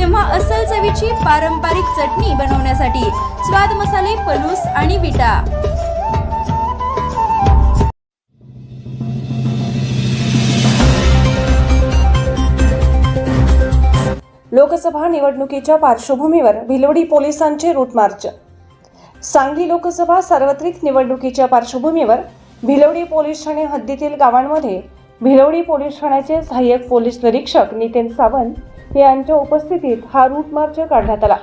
तेव्हा असल चवीची पारंपरिक चटणी बनवण्यासाठी स्वाद मसाले पलूस आणि विटा. लोकसभा निवडणुकीच्या पार्श्वभूमीवर भिलवडी पोलिसांचे रूट मार्च. सांगली लोकसभा सार्वत्रिक निवडणुकीच्या पार्श्वभूमीवर भिलवडी पोलीस ठाणे हद्दीतील गावांमध्ये भिलवडी पोलीस ठाण्याचे सहाय्यक पोलीस निरीक्षक नितीन सावंत यांच्या उपस्थितीत हा रूट मार्च काढण्यात आला.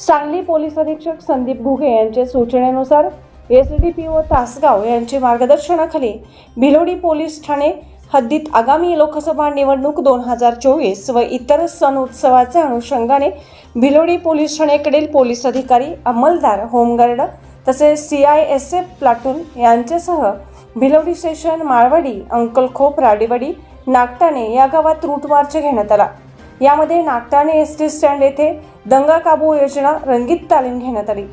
सांगली पोलीस अधीक्षक संदीप घुगे यांच्या सूचनेनुसार S D P O Tasgaon यांच्या मार्गदर्शनाखाली भिलोडी पोलीस ठाणे हद्दीत आगामी लोकसभा निवडणूक दोन हजार चोवीस व इतर सण उत्सवाच्या अनुषंगाने भिलोडी पोलीस ठाण्याकडील पोलीस अधिकारी अंमलदार होमगार्ड तसेच C I S F platoon यांच्यासह भिलोडी स्टेशन माळवाडी अंकलखोप राडेवाडी नागटाणे या गावात रूट मार्च घेण्यात आला. यामध्ये नागताणे एस टी स्टँड येथे दंगा काबू योजना रंगीत तालीम घेण्यात आली.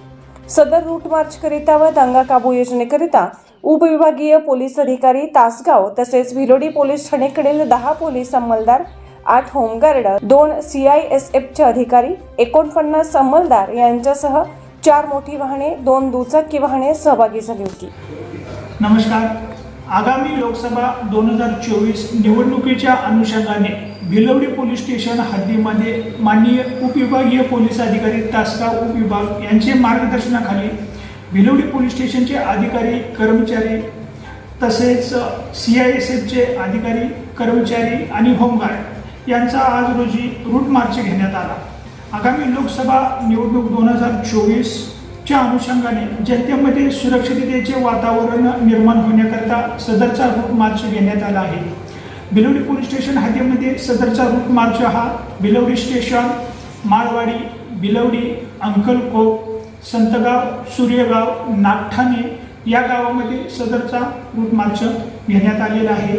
सदर रूट मार्च करिता व दंगा काबू योजनेकरिता उपविभागीय पोलीस अधिकारी तासगाव तसेच भिलोडी पोलीस ठाणेकडील दहा पोलीस अंमलदार आठ होमगार्ड दोन सी आय एस एफचे अधिकारी एकोणपन्नास अंमलदार यांच्यासह चार मोठी वाहने दोन दुचाकी वाहने सहभागी झाली होती. नमस्कार. आगामी लोकसभा दोन हजार चोवीस निवडणुकीच्या अनुषंगाने भिलवडी पोलीस स्टेशन हद्दीमध्ये माननीय उपविभागीय पोलीस अधिकारी तासगाव उपविभाग यांचे मार्गदर्शनाखाली भिलवडी पोलीस स्टेशनचे अधिकारी कर्मचारी तसेच सी आय एस एफचे अधिकारी कर्मचारी आणि होमगार्ड यांचा आज रोजी रूट मार्च घेण्यात आला. आगामी लोकसभा निवडणूक दोन हजार चोवीस च्या अनुषंगाने जनतेमध्ये सुरक्षिततेचे वातावरण निर्माण होण्याकरता सदरचा रूट मार्च घेण्यात आला आहे. भिलवडी पोलीस स्टेशन हद्दीमध्ये सदरचा रूट मार्च हा भिलवडी स्टेशन माळवाडी बिलवडी अंकलकोप संतगाव सूर्यगाव नागठाणे या गावामध्ये सदरचा रूट मार्च घेण्यात आलेला आहे.